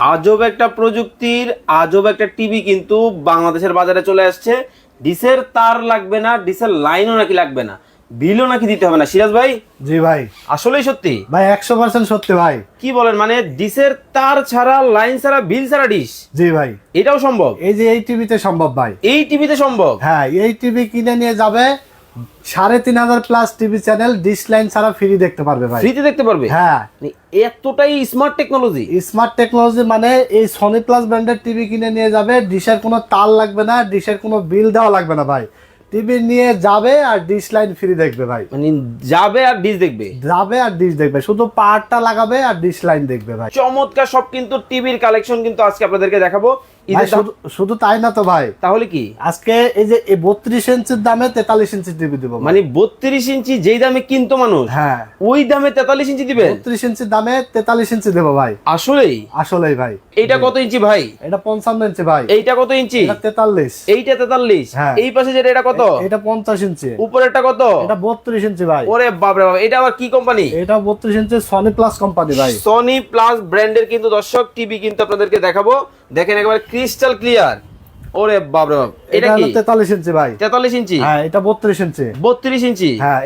আজব একটা প্রযুক্তির আজব একটা টিভি কিন্তু বাংলাদেশের বাজারে চলে আসছে। ডিসের তার লাগবে না ডিসের লাইনও নাকি লাগবে না। বিলও নাকি দিতে হবে না। সিরাজ ভাই? জি ভাই। আসলেই সত্যি? ভাই একশো পার্সেন্ট সত্যি ভাই। কি বলেন মানে ডিসের তার ছাড়া লাইন ছাড়া বিল ছাড়া ডিশ জি ভাই। এটাও সম্ভব? এই যে এই টিভিতে সম্ভব ভাই। এই টিভিতে সম্ভব? হ্যাঁ এই টিভি কিনে নিয়ে যাবে সাড়ে তিন হাজার plus TV channel dish line ছাড়া ফ্রি দেখতে পারবে ভাই। ফ্রিতে দেখতে পারবে? হ্যাঁ। মানে এতটাই স্মার্ট টেকনোলজি স্মার্ট টেকনোলজি মানে এই সনি প্লাস ব্র্যান্ডের টিভি কিনে নিয়ে যাবে ডিশের কোনো তার লাগবে না ডিশের কোনো বিল দেওয়া লাগবে না ভাই। টিভি নিয়ে যাবে আর ডিশ লাইন ফ্রি দেখবে ভাই। মানে যাবে আর ডিশ দেখবে? যাবে আর ডিশ দেখবে শুধু পাওয়ারটা লাগাবে আর ডিশ লাইন দেখবে ভাই। চমৎকার সব কিন্তু টিভির কালেকশন কিন্তু আজকে আপনাদেরকে দেখাবো। শুধু তাই না তো ভাই। তাহলে কি? আজকে এই যে বত্রিশ ইঞ্চির দামে তেতাল্লিশ ইঞ্চি টিভি দিব মানে বত্রিশ ইঞ্চি যেই দামে কিনতো মানুষ হ্যাঁ। ওই দামে তেতাল্লিশ ইঞ্চি দিবেন? বত্রিশ ইঞ্চির দামে তেতাল্লিশ ইঞ্চি দেবো ভাই। আসলেই? আসলেই ভাই। এইটা কত ইঞ্চি ভাই? এটা পঞ্চান্ন ইঞ্চি ভাই। এইটা কত ইঞ্চি? তেতাল্লিশ। এইটা তেতাল্লিশ। হ্যাঁ। এই পাশে যেটা এটা কত? এটা পঞ্চাশ ইঞ্চি। উপরেরটা কত? এটা বত্রিশ ইঞ্চি ভাই। ওরে বাপরে বাপ এটা আবার কি কোম্পানি এটা বত্রিশ ইঞ্চি সনি প্লাস কোম্পানি ভাই। সনি প্লাস ব্র্যান্ডের কিন্তু দর্শক টিভি কিন্তু আপনাদেরকে দেখাবো। দেখেন একবার ক্রিস্টাল ক্লিয়ার ওরে বাপ এটা এটা কি? হলো তেতাল্লিশ ইঞ্চি ভাই। তেতাল্লিশ ইঞ্চি? হ্যাঁ এটা বত্রিশ ইঞ্চি। বত্রিশ ইঞ্চি? হ্যাঁ